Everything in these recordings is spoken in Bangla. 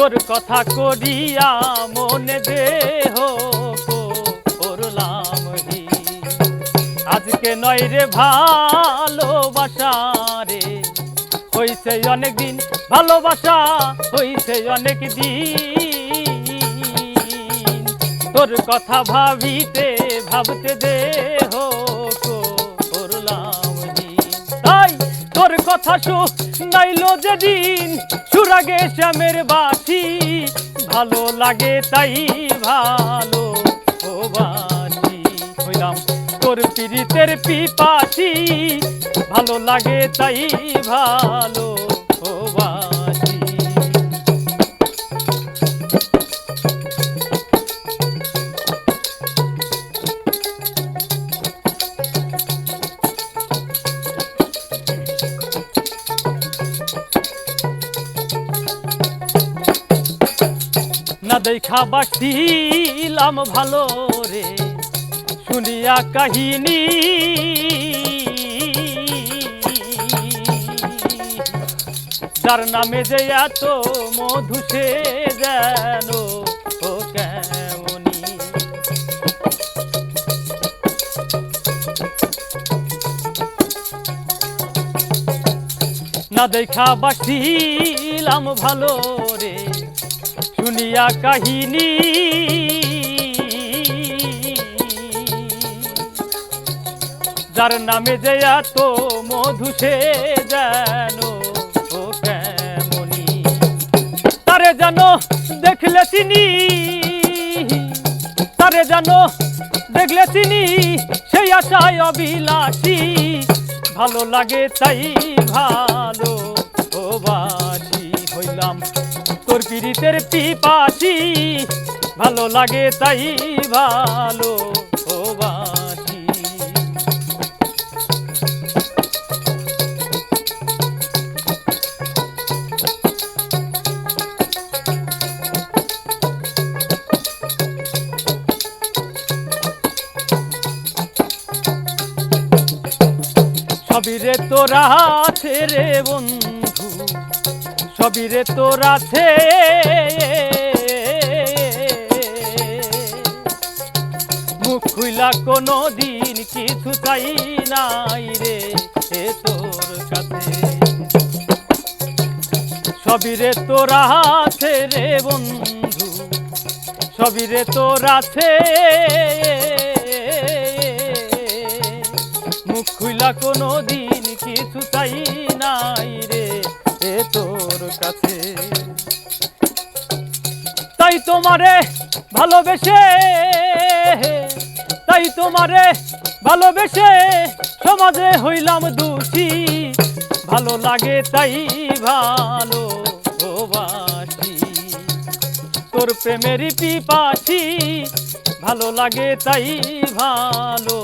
তোর কথা করিয়া মনে দেহ করলাম আজকে নয় রে ভালোবাসা রে। হইছে অনেক দিন ভালোবাসা, হইছে অনেক দিন। তোর কথা ভাবিতে, ভাবতে দেহ শু নাইল যেদিন সুরাগে শ্যামের বাসি, ভালো লাগে তাই ভালো ও বাসি। হইলাম তোর পিড়িতের পিপাসি, ভালো লাগে তাই ভালো না দেখা বাসিলাম ভালো রে। শুনিয়া কাহিনী। যার নামে যে এত মধু সে যেন না দেখা বাসিলাম ভালো শুনিয়া কাহিনী। যার নামে যে এত মধু সে যেন কেমনি তারে জানো দেখলে চিনি, তারে জানো দেখলে চিনি, সেই আশায় অবিলাসী। ভালো লাগে তাই ভালো তোর পীড়িতের পিপাসি ভালো লাগে তাই ভালো সবিরে তোরা রে বন্ধু সবিরে তোর আছে। মুখ খুইলা কোনো দিন কিছু চাই নাই রে এ তোর কাছে সবিরে তোরা আছে রে বন্ধু সবিরে তোর আছে। মুখ খুইলা কোনো দিন কিছু চাই নাই কাছে। তাই তোমারে ভালোবেসে, তাই তোমারে ভালোবেসে সমাজে হইলাম দোষী। ভালো লাগে তাই ভালো বাসি তোর প্রেমের পিপাসি, ভালো লাগে তাই ভালো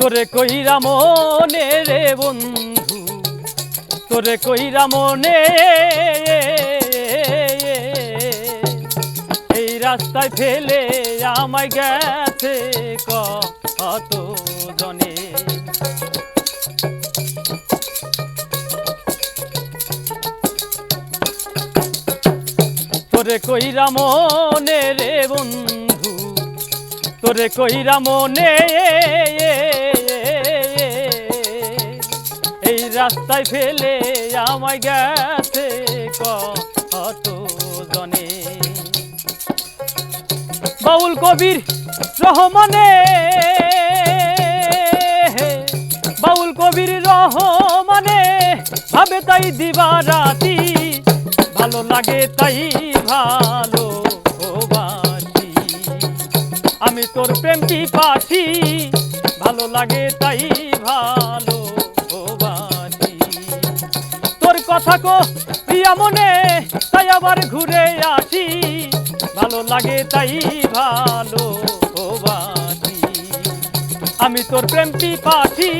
তোরে কইরা মনে রে বন্ধু, তোরে কইরা মনে এই রাস্তায় ফেলে আমায় গেছে কত জনে তোরে কইরা মনে রে বন্ধু, তোরে কইরা মনে রাস্তায় ফেলে আমায় গেছে কত জনে। বাউল কবির রহমানে মোহ মানে ভাবে তাই দিবা রাতি, ভালো লাগে তাই ভালো আমি তোর প্রেম পাখি ভালো লাগে তাই ভালো তোর কথা কো প্রিয়া মনে, তাই আবার ঘুরে আসি। ভালো লাগে তাই ভালো আমি তোর প্রেমটি পাখি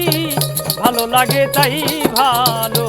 ভালো লাগে তাই ভালো